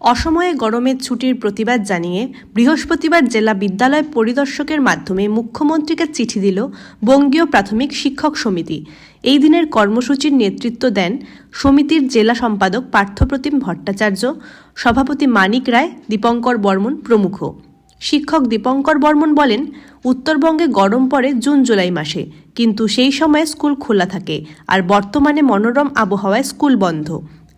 অসময়ে গরমের ছুটির প্রতিবাদ জানিয়ে বৃহস্পতিবার জেলা বিদ্যালয় পরিদর্শকের মাধ্যমে মুখ্যমন্ত্রীকে চিঠি দিল বঙ্গীয় প্রাথমিক শিক্ষক সমিতি। এই দিনের কর্মসূচির নেতৃত্ব দেন সমিতির জেলা সম্পাদক পার্থপ্রতিম ভট্টাচার্য, সভাপতি মানিক রায়, দীপঙ্কর বর্মন প্রমুখ। শিক্ষক দীপঙ্কর বর্মন বলেন, উত্তরবঙ্গে গরম পড়ে জুন জুলাই মাসে, কিন্তু সেই সময়ে স্কুল খোলা থাকে আর বর্তমানে মনোরম আবহাওয়ায় স্কুল বন্ধ।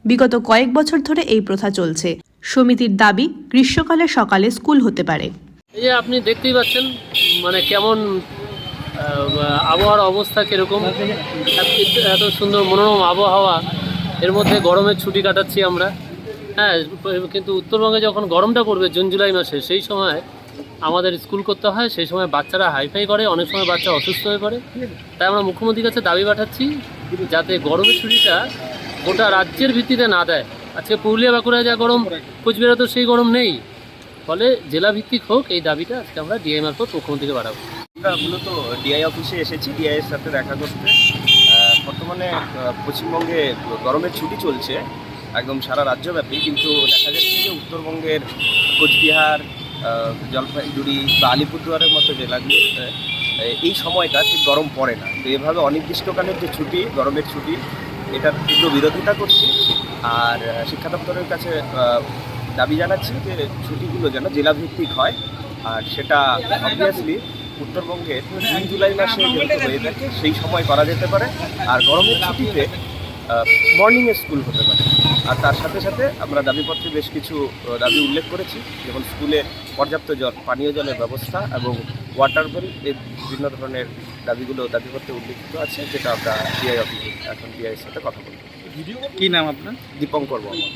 বিগত কয়েক বছর ধরে এই প্রথা চলছে। সমিতির দাবি গ্রীষ্মকালে সকালে স্কুল হতে পারে। এই যে আপনি দেখতেই পাচ্ছেন মানে কেমন আবহাওয়ার অবস্থা কীরকম। এত- সুন্দর মনোরম আবহাওয়া, এর মধ্যে গরমের ছুটি কাটাচ্ছি আমরা। হ্যাঁ কিন্তু উত্তরবঙ্গে যখন গরমটা পড়বে জুন, জুলাই মাসে, সেই সময় আমাদের স্কুল করতে হয়, সেই সময় বাচ্চারা হাইফাই করে, অনেক সময় বাচ্চা অসুস্থ হয়ে পড়ে। তাই আমরা মুখ্যমন্ত্রীর কাছে দাবি পাঠাচ্ছি যাতে গরমের ছুটিটা গোটা রাজ্যের ভিত্তিতে না দেয়। আজকে পুরুলিয়া বাঁকুড়ায় যা গরম, কোচবিহারে তো সেই গরম নেই। ফলে জেলা ভিত্তিক হোক, এই দাবিটা আজকে আমরা ডিআই মারফত মুখ্যমন্ত্রীকে বাড়াবো। আমরা মূলত ডিআই অফিসে এসেছি, ডিআই এর সাথে দেখা করতে। বর্তমানে পশ্চিমবঙ্গে গরমের ছুটি চলছে, একদম সারা রাজ্যব্যাপী, কিন্তু দেখা যাচ্ছে যে উত্তরবঙ্গের কোচবিহার জলপাইগুড়ি বা আলিপুরদুয়ারের মতো জেলাগুলোতে এই সময়টা ঠিক গরম পড়ে না। তো এভাবে অনির্দিষ্টকালের যে ছুটি, গরমের ছুটি, এটার তীব্র বিরোধিতা করছি। আর শিক্ষা দপ্তরের কাছে দাবি জানাচ্ছি যে ছুটিগুলো যেন জেলাভিত্তিক হয়। আর সেটা অবভিয়াসলি উত্তরবঙ্গে জুন, জুলাই মাসে যেহেতু হয়ে থাকে সেই সময় করা যেতে পারে। আর গরমের ছুটিতে মর্নিংয়ে স্কুল হতে পারে। আর তার সাথে সাথে আমরা দাবিপত্রে বেশ কিছু দাবি উল্লেখ করেছি। যেমন স্কুলে পর্যাপ্ত জল পানীয় জলের ব্যবস্থা এবং ওয়াটার বিল এই বিভিন্ন ধরনের দাবিগুলো দাবিপত্রে উল্লেখিত আছে যেটা আমরা ডিআই অফিসে এখন ডিআইয়ের সাথে কথা বলি কি নাম আপনার? দীপঙ্কর বর্মন।